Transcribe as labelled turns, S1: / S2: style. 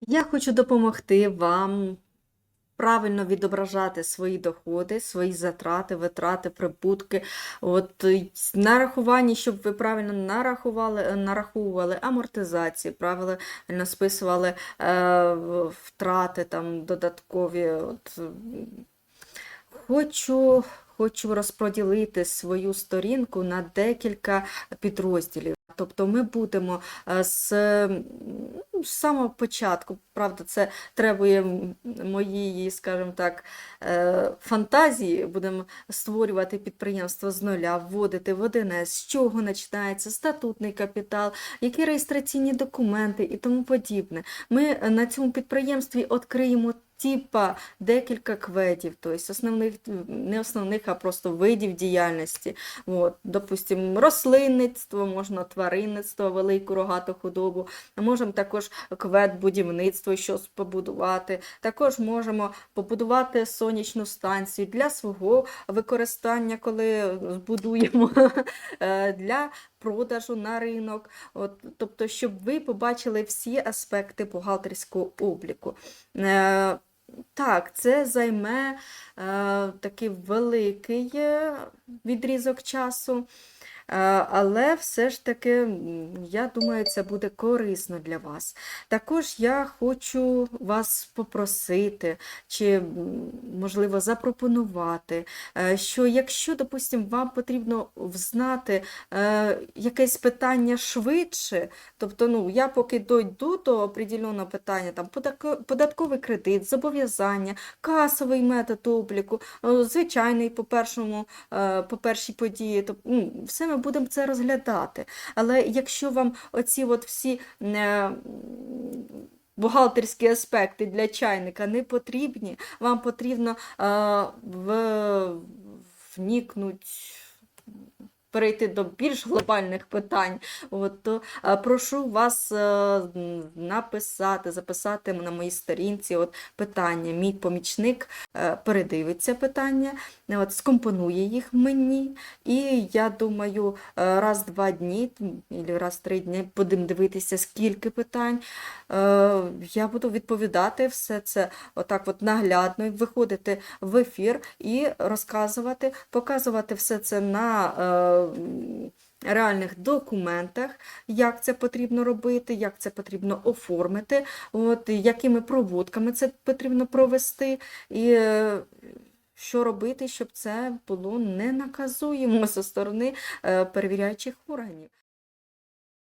S1: Я хочу допомогти вам правильно відображати свої доходи, свої затрати, витрати, прибутки. От е, нарахування, щоб ви правильно нарахували, е, нараховували амортизації, правильно списували е, втрати там додаткові. От, Хочу, хочу розподілити свою сторінку на декілька підрозділів. Тобто ми будемо е, з, ну, з самого початку, правда, це требує моєї, скажімо так, е, фантазії. Будемо створювати підприємство з нуля, вводити в 1С, з чого починається статутний капітал, які реєстраційні документи і тому подібне. Ми е, на цьому підприємстві відкриємо типа декілька кведів, тобто основних, не основних, а просто видів діяльності. От, допустимо, рослинництво, можна тваринництво, велику рогату худобу. Можемо також квед будівництво, щось побудувати. Також можемо побудувати сонячну станцію для свого використання, коли збудуємо е, для продажу на ринок. От, тобто, щоб ви побачили всі аспекти бухгалтерського обліку. Так, це займе е, такий великий е, відрізок часу, але все ж таки, я думаю, це буде корисно для вас. Також я хочу вас попросити, чи, можливо, запропонувати, е, що якщо, допустимо, вам потрібно взнати е, якесь питання швидше, тобто, ну, я поки дойду до определеного питання, там, податковий кредит, зобов'язання, касовий метод обліку, е, звичайний по першому, по першій події, то, ну, все ми будемо це розглядати. Але якщо вам оці от всі е, бухгалтерські аспекти для чайника не потрібні, вам потрібно е, в, вникнути перейти до більш глобальних питань, от, то е, прошу вас е, написати, записати на моїй сторінці от, питання. Мій помічник е, передивиться питання, от, скомпонує їх мені, і я думаю, раз-два дні, або раз-три дні будемо дивитися, скільки питань. Я буду відповідати все це отак от наглядно, виходити в ефір і розказувати, показувати все це на реальних документах, як це потрібно робити, як це потрібно оформити, от, якими проводками це потрібно провести. І е, що робити, щоб це було не наказуємо зі сторони е, перевіряючих органів.